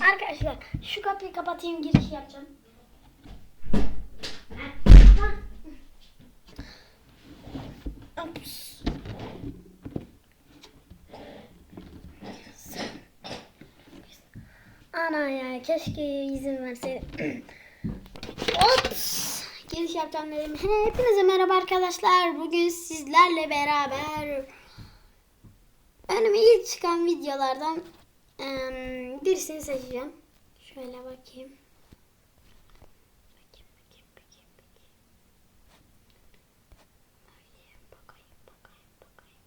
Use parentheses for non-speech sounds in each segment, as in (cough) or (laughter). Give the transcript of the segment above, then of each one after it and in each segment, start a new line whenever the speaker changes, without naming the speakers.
Arkadaşlar şu kapıyı kapatayım giriş yapacağım. Ups. Ana ya keşke izin verseydim. Ops. Giriş yapacağım dedim. Hepinize merhaba arkadaşlar. Bugün sizlerle beraber önüme ilk çıkan videolardan em, birisini seçeceğim. Şöyle bakayım. Bakayım, bakayım, bakayım, bakayım. Bakayım, bakayım, bakayım, bakayım.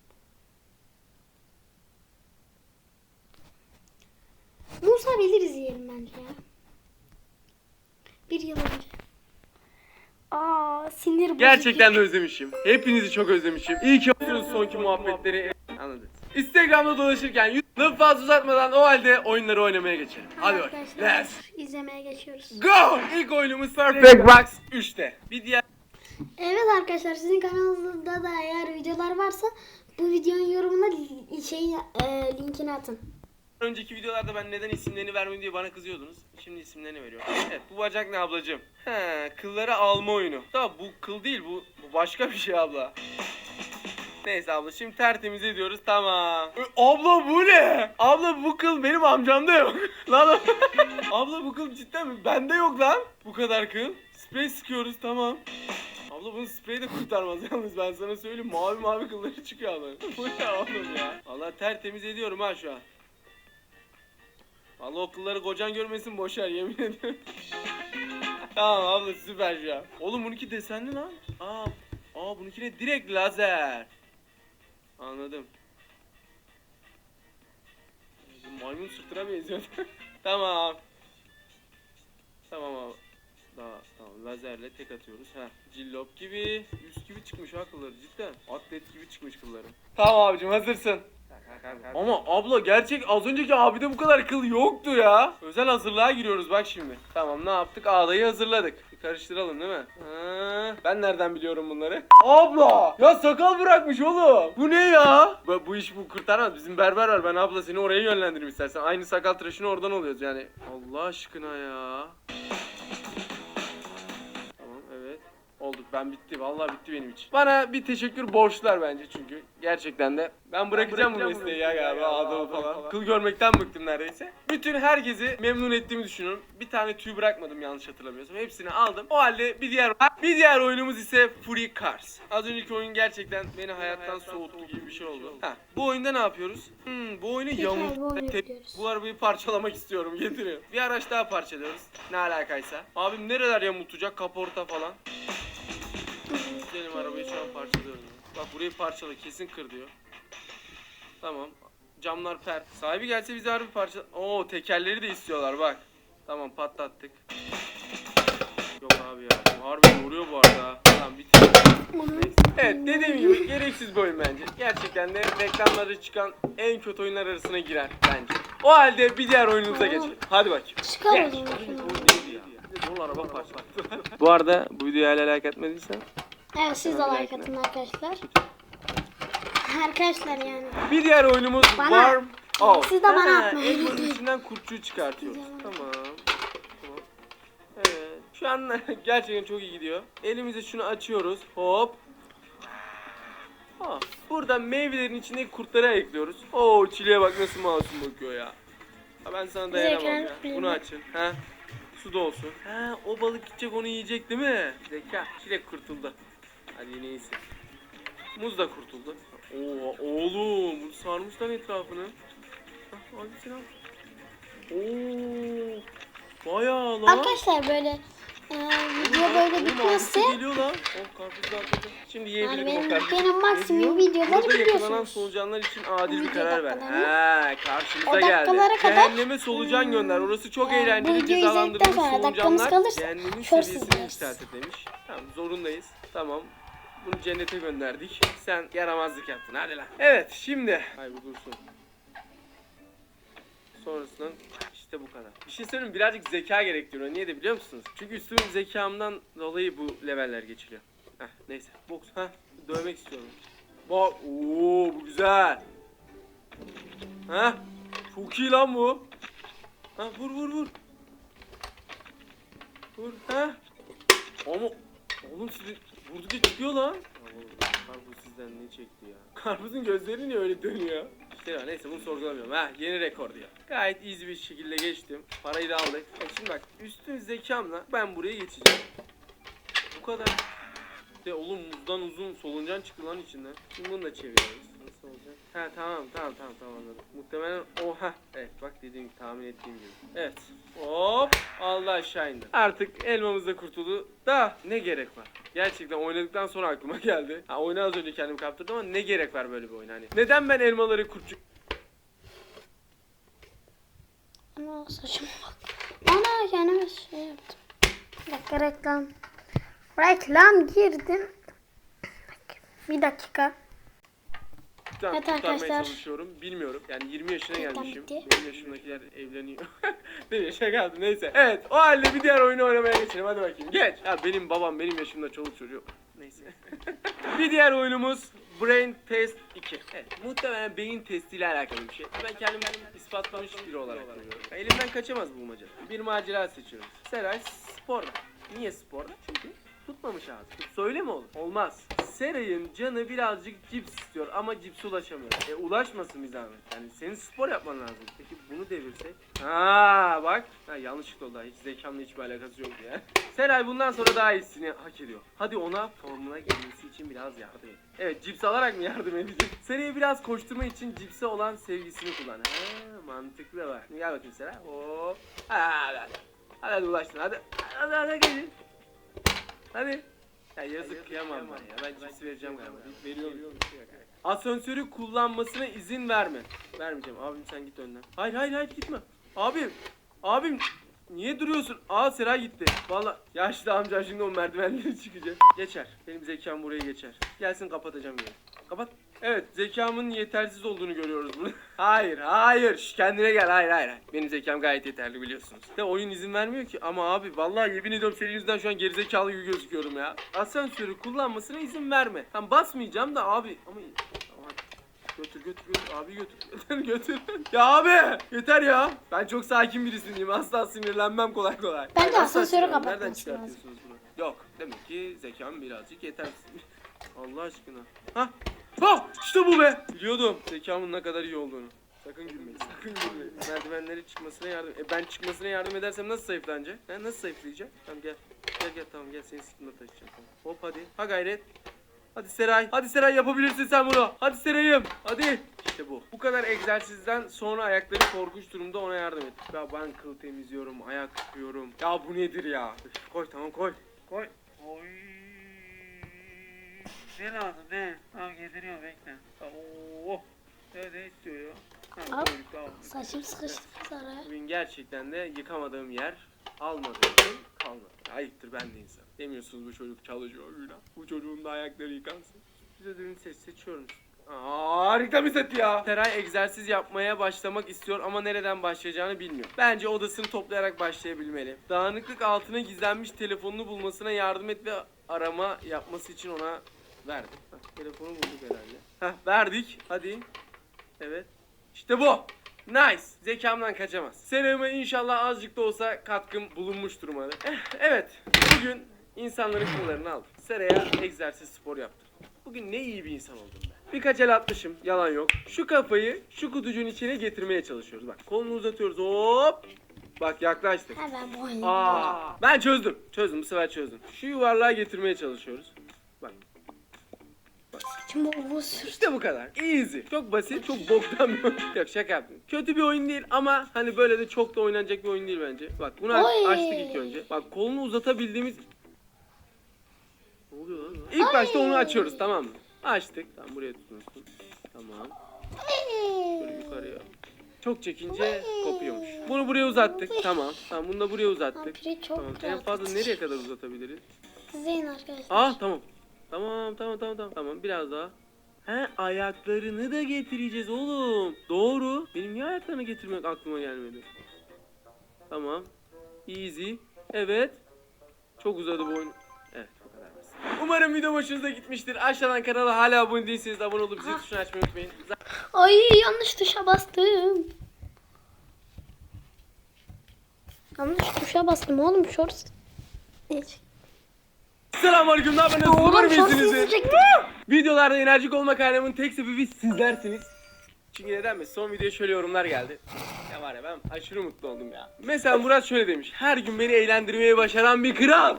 Musa Bilir izleyelim bence ya. Bir yıl önce. Aa sinir bozucu.
Gerçekten de özlemişim. Hepinizi çok özlemişim. İyi ki yapıyorsunuz sonki muhabbetleri. Anladınız. Instagram'da dolaşırken YouTube'da fazla uzatmadan o halde oyunları oynamaya geçelim. Hadi bakalım.
Arkadaşlar
Let's
izlemeye geçiyoruz.
go! İlk oyunumuz Perfect Box 3'te. Bir diğer
Evet arkadaşlar sizin kanalınızda da eğer videolar varsa bu videonun yorumuna li- şey e, linkini atın.
önceki videolarda ben neden isimlerini vermedim diye bana kızıyordunuz. Şimdi isimlerini veriyorum. Evet bu bacak ne ablacığım? He kılları alma oyunu. Tamam bu kıl değil bu, bu başka bir şey abla. Neyse abla şimdi tertemiz ediyoruz tamam. Abla bu ne? Abla bu kıl benim amcamda yok. (laughs) lan abla bu kıl cidden mi? Bende yok lan. Bu kadar kıl. Sprey sıkıyoruz tamam. Abla bunu sprey de kurtarmaz (laughs) yalnız ben sana söyleyeyim. Mavi mavi kılları çıkıyor abla. (laughs) bu ne oğlum ya? Valla tertemiz ediyorum ha şu an. Vallahi o kılları kocan görmesin boşver yemin ediyorum. tamam abla süper şu an. Oğlum bununki desenli lan. Aa, aa bununki ne direkt lazer. Anladım. Maymun sırtına benziyor. (laughs) tamam. Tamam abi. Daha tamam lazerle tek atıyoruz. Ha. Cillop gibi, üst gibi çıkmış ha kılları cidden. Atlet gibi çıkmış kılları. Tamam abicim hazırsın. Ama abla gerçek az önceki abide bu kadar kıl yoktu ya. Özel hazırlığa giriyoruz bak şimdi. Tamam ne yaptık? Ağdayı hazırladık. Bir karıştıralım değil mi? Ha, ben nereden biliyorum bunları? Abla! Ya sakal bırakmış oğlum. Bu ne ya? Bu, bu iş bu kurtarmaz. Bizim berber var. Ben abla seni oraya yönlendireyim istersen. Aynı sakal tıraşını oradan oluyoruz yani. Allah aşkına ya. Ben bitti vallahi bitti benim için. Bana bir teşekkür borçlular bence çünkü gerçekten de ben bırakacağım bu mesleği ya galiba Adolf falan. Kıl görmekten bıktım neredeyse. Bütün herkesi memnun ettiğimi düşünüyorum. Bir tane tüy bırakmadım yanlış hatırlamıyorsam. Hepsini aldım. O halde bir diğer bir diğer oyunumuz ise Free Cars. Az önceki oyun gerçekten beni hayattan soğuttu gibi bir şey oldu. Ha, bu oyunda ne yapıyoruz? Hmm, bu oyunu yamuk.
bu
arabayı parçalamak istiyorum (laughs) getiriyor. Bir araç daha parçalıyoruz. Ne alakaysa. Abim nereler yamultacak? Kaporta falan. Gidelim arabayı şu an parçalıyorum. Bak burayı parçala kesin kır diyor. Tamam. Camlar pert. Sahibi gelse bize harbi parça... Oo tekerleri de istiyorlar bak. Tamam patlattık. Yok abi ya. Harbi vuruyor bu arada. Tamam bitti. Neyse. Evet dediğim gibi gereksiz bir oyun bence. Gerçekten de reklamlarda çıkan en kötü oyunlar arasına girer bence. O halde bir diğer oyunumuza geçelim. Hadi bakayım. Dolu araba parçalattı. Bu arada bu videoya hala like etmediysen
Evet siz de like atın arkadaşlar. Arkadaşlar yani.
Bir diğer oyunumuz
Bana.
Warm Out.
Siz de bana atmayın.
Elmanın içinden kurtçuğu çıkartıyoruz. Tamam. Tamam. Evet. Şu an (laughs) gerçekten çok iyi gidiyor. Elimize şunu açıyoruz. Hop. Ha, burada meyvelerin içindeki kurtları ayıklıyoruz. Oo çileğe bak nasıl masum bakıyor ya. Ha, ben sana dayanamam ya. Bunu açın. Ha. Su da olsun. Ha, o balık gidecek onu yiyecek değil mi? Zeka. Çilek kurtuldu. Hadi iyisin. Muz da kurtuldu. Oo, oğlum bunu sarmış lan etrafını. Hah, Hadi sen al. Oo. Bayağı lan.
Arkadaşlar böyle video
Oğlum,
böyle bitmezse
geliyor lan. Oh. Şimdi yiyebilirim
Yani
o
benim-
karpuzu.
benim maksimum videoları
Burada yakalanan
biliyorsunuz.
solucanlar için adil bir
Video
karar ver.
dakikalarını.
He karşımıza
O
geldi.
dakikalara kadar,
Cehenneme solucan gönder. Orası çok
yani bu
eğlenceli.
videoyu
Cezalandırılmış
izledikten sonra dakikamız
solucanlar
kalırsa
cehennemin
short
seviyesini
izleriz.
yükseltir demiş. Tamam zorundayız. Tamam. Bunu cennete gönderdik. Sen yaramazlık yaptın. Hadi lan. Evet şimdi. Ay bu dursun. Sonrasından işte bu kadar. Bir şey söyleyeyim birazcık zeka gerektiriyor. Niye de biliyor musunuz? Çünkü üstün zekamdan dolayı bu leveller geçiliyor. Heh, neyse. Boks. Heh, dövmek istiyorum. Bak. Oo bu güzel. Heh. Çok iyi lan bu. Ha vur vur vur. Vur ha. Ama oğlum sizi vurdukça çıkıyor lan. Oğlum, Karpuz sizden ne çekti ya? Karpuzun gözleri niye öyle dönüyor? İşte ya neyse bunu sorgulamıyorum. Ha yeni rekor diyor. Gayet easy bir şekilde geçtim. Parayı da aldık. E şimdi bak üstün zekamla ben buraya geçeceğim. Bu kadar. De oğlum muzdan uzun soluncan çıktı lan içinden. Şimdi bunu da çeviriyoruz. Olacak? Ha tamam tamam tamam tamam anladım. Muhtemelen oha. Evet bak dediğim tahmin ettiğim gibi. Evet. Hop Allah aşağı indi. Artık elmamız da kurtuldu. Da ne gerek var? Gerçekten oynadıktan sonra aklıma (laughs) geldi. Ha oyuna az önce kendimi kaptırdım ama ne gerek var böyle bir oyun hani? Neden ben elmaları kurtçuk
Ana saçıma bak. Ana kendime şey yaptım. Bir dakika reklam. Reklam girdim. Bir dakika.
Can
Evet
kurtarmaya
arkadaşlar.
çalışıyorum. Bilmiyorum. Yani 20 yaşına
Reklam
gelmişim.
bitti.
Benim yaşımdakiler evleniyor. benim yaşa kaldı neyse. Evet o halde bir diğer oyunu oynamaya geçelim. Hadi bakayım geç. Ya benim babam benim yaşımda çoluk çocuğu. Neyse. (laughs) bir diğer oyunumuz Brain Test 2. Evet, muhtemelen beyin testiyle alakalı bir şey. Ben kendimi ispatlamış biri olarak görüyorum. Elimden kaçamaz bu maca. Bir macera seçiyoruz. Seray sporda. Niye sporda? Çünkü tutmamış ağzı. Söyle mi oğlum? Olmaz. Seray'ın canı birazcık cips istiyor ama cipse ulaşamıyor. E ulaşmasın bir zahmet. Yani senin spor yapman lazım. Peki bunu devirsek? Ha bak. Ha, yanlışlıkla oldu. Hiç zekamla hiçbir alakası yok ya. Seray bundan sonra daha iyisini hak ediyor. Hadi ona formuna gelmesi için biraz yardım et. Evet cips alarak mı yardım edeceğim? Seray'a biraz koşturma için cipse olan sevgisini kullan. Ha mantıklı var. Gel bakayım Seray. Hop. Hadi hadi. Hadi, hadi ulaştın hadi. Hadi hadi, hadi gelin. Hadi. Ya yazık kıyamam ben ya. Ben cips vereceğim galiba. Veriyorum. Asansörü kullanmasına izin verme. Vermeyeceğim. Abim sen git önden. Hayır hayır hayır gitme. Abim. Abim. Niye duruyorsun? Aa Seray gitti. Valla yaşlı amca şimdi o merdivenleri çıkacak. Geçer. Benim zekam buraya geçer. Gelsin kapatacağım yeri. Kapat. Evet zekamın yetersiz olduğunu görüyoruz burada. (laughs) hayır hayır Şş, kendine gel hayır hayır. hayır. Benim zekam gayet yeterli biliyorsunuz. De oyun izin vermiyor ki ama abi vallahi yemin ediyorum senin yüzünden şu an gerizekalı gibi gözüküyorum ya. Asansörü kullanmasına izin verme. Tam basmayacağım da abi ama. Götür götür götür abi (laughs) götür götür ya abi yeter ya. Ben çok sakin birisiyim asla sinirlenmem kolay kolay.
Bence
Asla
asansörü kapatması
Nereden çıkartıyorsunuz bunu? Yok demek ki zekam birazcık yetersiz. (laughs) Allah aşkına. Hah. Ha işte bu be. Biliyordum zekamın ne kadar iyi olduğunu. Sakın gülmeyin. Sakın gülmeyin. Merdivenleri çıkmasına yardım. E ben çıkmasına yardım edersem nasıl zayıflanacak? Ha nasıl zayıflayacak? Tamam gel. Gel gel tamam gel seni sırtımda taşıyacağım. Tamam. Hop hadi. Ha gayret. Hadi Seray. Hadi Seray yapabilirsin sen bunu. Hadi Seray'ım. Hadi. İşte bu. Bu kadar egzersizden sonra ayakları korkunç durumda ona yardım et. Ya ben kıl temizliyorum, ayak tutuyorum. Ya bu nedir ya? Üf, koy tamam koy. Koy. Oy. Ne lazım ne? Tamam getiriyorum bekle. Oo. Ne, ne istiyor ya? Tamam,
Al.
koyduk, tamam.
Saçım sıkıştı araya.
Bugün gerçekten de yıkamadığım yer almadığım için kalmadı. Ayıptır ben de insan. Demiyorsunuz bu çocuk çalışıyor günah. Bu çocuğun da ayakları yıkansın. Size düğün ses seçiyorum. Aa, harika bir set ya. Teray egzersiz yapmaya başlamak istiyor ama nereden başlayacağını bilmiyor. Bence odasını toplayarak başlayabilmeli. Dağınıklık altına gizlenmiş telefonunu bulmasına yardım et ve arama yapması için ona verdim. Hah, telefonu bulduk herhalde. Heh, verdik. Hadi. Evet. İşte bu. Nice. Zekamdan kaçamaz. Serime inşallah azıcık da olsa katkım bulunmuştur umarım. Eh, evet. Bugün insanların kıllarını aldım. Seraya egzersiz spor yaptım. Bugün ne iyi bir insan oldum ben. Birkaç el atmışım. Yalan yok. Şu kafayı şu kutucuğun içine getirmeye çalışıyoruz. Bak kolunu uzatıyoruz. Hop. Bak yaklaştık.
Ha ben.
Aa, ben çözdüm. Çözdüm bu sefer çözdüm. Şu yuvarlığa getirmeye çalışıyoruz.
Saçım bu sür.
işte bu kadar. Easy. Çok basit, çok boktan bir oyun. Yok şaka yaptım. Kötü bir oyun değil ama hani böyle de çok da oynanacak bir oyun değil bence. Bak bunu aç-
Oy.
açtık ilk önce. Bak kolunu uzatabildiğimiz... Ne oluyor lan? İlk başta onu açıyoruz tamam mı? Açtık. Tamam buraya tutuyorsun. Tamam. Böyle yukarıya. Çok çekince kopuyormuş. Bunu buraya uzattık. Tamam. Tamam bunu da buraya uzattık.
Vampiri çok
Tamam. En
rahat.
fazla nereye kadar uzatabiliriz?
İzleyin arkadaşlar.
Ah tamam. Tamam tamam tamam tamam. Tamam biraz daha. He ayaklarını da getireceğiz oğlum. Doğru. Benim niye ayaklarını getirmek aklıma gelmedi? Tamam. Easy. Evet. Çok uzadı bu. Evet. Umarım video hoşunuza gitmiştir. Aşağıdan kanala hala abone değilseniz abone olup zil tuşunu açmayı unutmayın.
Ay yanlış tuşa bastım. Yanlış tuşa bastım oğlum shorts. Neyse.
Selamünaleyküm ne yapıyorsunuz? Umarım
shorts
iyisiniz.
izleyecektim.
Videolarda enerjik olma kaynağımın tek sebebi sizlersiniz. Çünkü neden mi? Son videoya şöyle yorumlar geldi. Ya var ya ben aşırı mutlu oldum ya. Mesela Murat şöyle demiş. Her gün beni eğlendirmeyi başaran bir kral.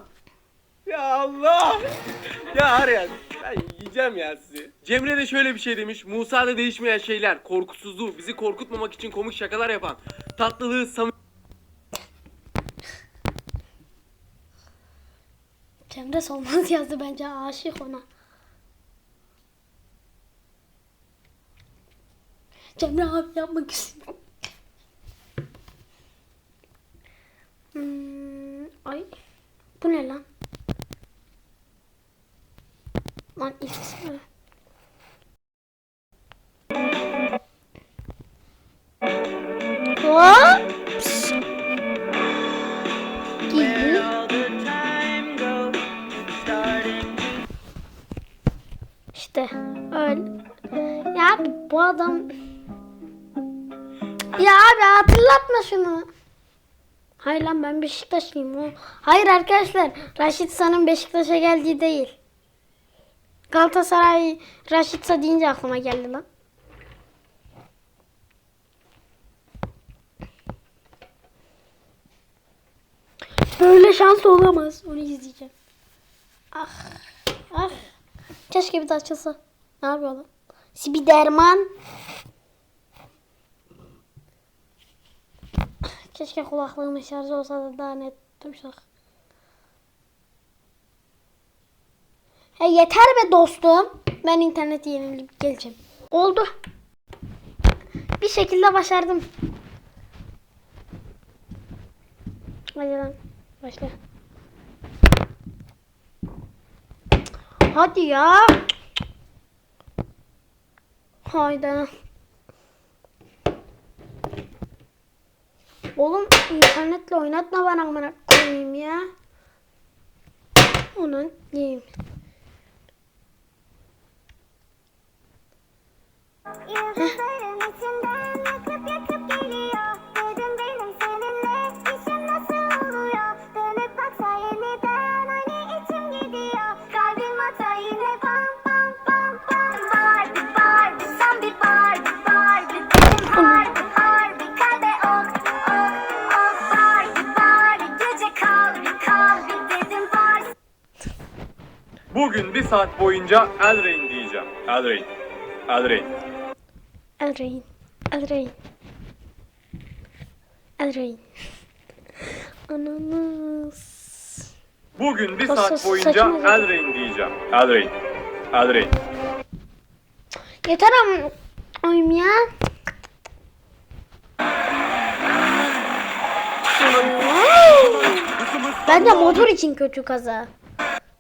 Ya Allah. ya var ya ben yiyeceğim ya sizi. Cemre de şöyle bir şey demiş. Musa'da değişmeyen şeyler. Korkusuzluğu, bizi korkutmamak için komik şakalar yapan. Tatlılığı, samimi...
Cemre Solmaz (laughs) yazdı bence aşık ona. Cemre abi yapmak istiyorum. Hmm, ay. Bu ne lan? Lan X Hayır lan ben Beşiktaşlıyım. Hayır arkadaşlar Raşit Sa'nın Beşiktaş'a geldiği değil. Galatasaray Raşit Sa deyince aklıma geldi lan. Böyle şans olamaz. Onu izleyeceğim. Ah. Ah. Keşke bir de açılsa. Ne yapıyor lan? Spiderman. Keşke kulaklığımın şarjı olsa da daha net duysak. He yeter be dostum. Ben interneti yenileyip geleceğim. Oldu. Bir şekilde başardım. Hadi lan. Başla. Hadi ya. Hayda. Oğlum internetle oynatma bana amına koyayım ya. Onun diyeyim.
Saat boyunca Elrain diyeceğim. Elrain. Elrain.
Elrain. Elrain. Elrain. Ananas.
Bugün bir
Sa-
saat
sa-
boyunca
saçma zaten.
Elrain diyeceğim. Elrain. Elrain.
Yeter am oyum ya. Bence motor için kötü kaza.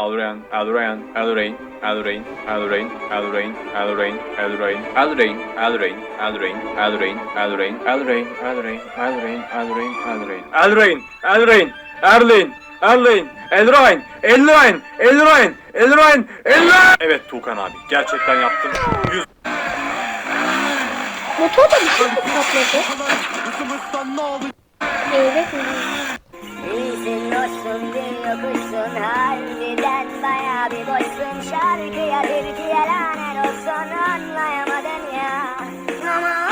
Elrain, Elrain, Elrain, Elrain, Elrain, Elrain, Elrain, Elrain, Elrain, Elrain, Elrain, Elrain, Elrain, Elrain, Elrain, Elrain, Elrain, Elrain. Elrain, Elrain, Erlin, Erlin, Elrain, Elrain, Elrain, Elrain, Elrain. Evet Tuğkan abi, gerçekten yaptın. Yüz
Motor da bir şey mi patladı? Evet mi?
İyisin dostum bir yokuşsun bir lanet olsun ya Ama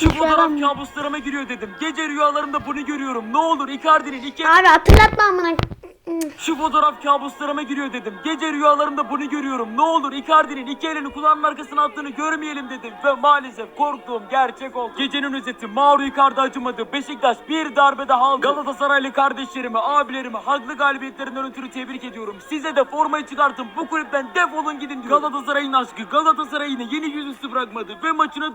Şu fotoğraf kabuslarıma giriyor dedim. Gece rüyalarımda bunu görüyorum. Ne olur Icardi'nin iki
Abi hatırlatma amına.
Şu fotoğraf kabuslarıma giriyor dedim. Gece rüyalarımda bunu görüyorum. Ne olur Icardi'nin iki elini kulağının arkasına attığını görmeyelim dedim. Ve maalesef korktuğum gerçek oldu. Gecenin özeti Mauro Icardi acımadı. Beşiktaş bir darbede aldı. Galatasaraylı kardeşlerimi, abilerimi haklı galibiyetlerinden ötürü tebrik ediyorum. Size de formayı çıkartın. Bu kulüpten defolun gidin diyorum. Galatasaray'ın aşkı Galatasaray'ı yine yeni yüzüstü bırakmadı. Ve maçına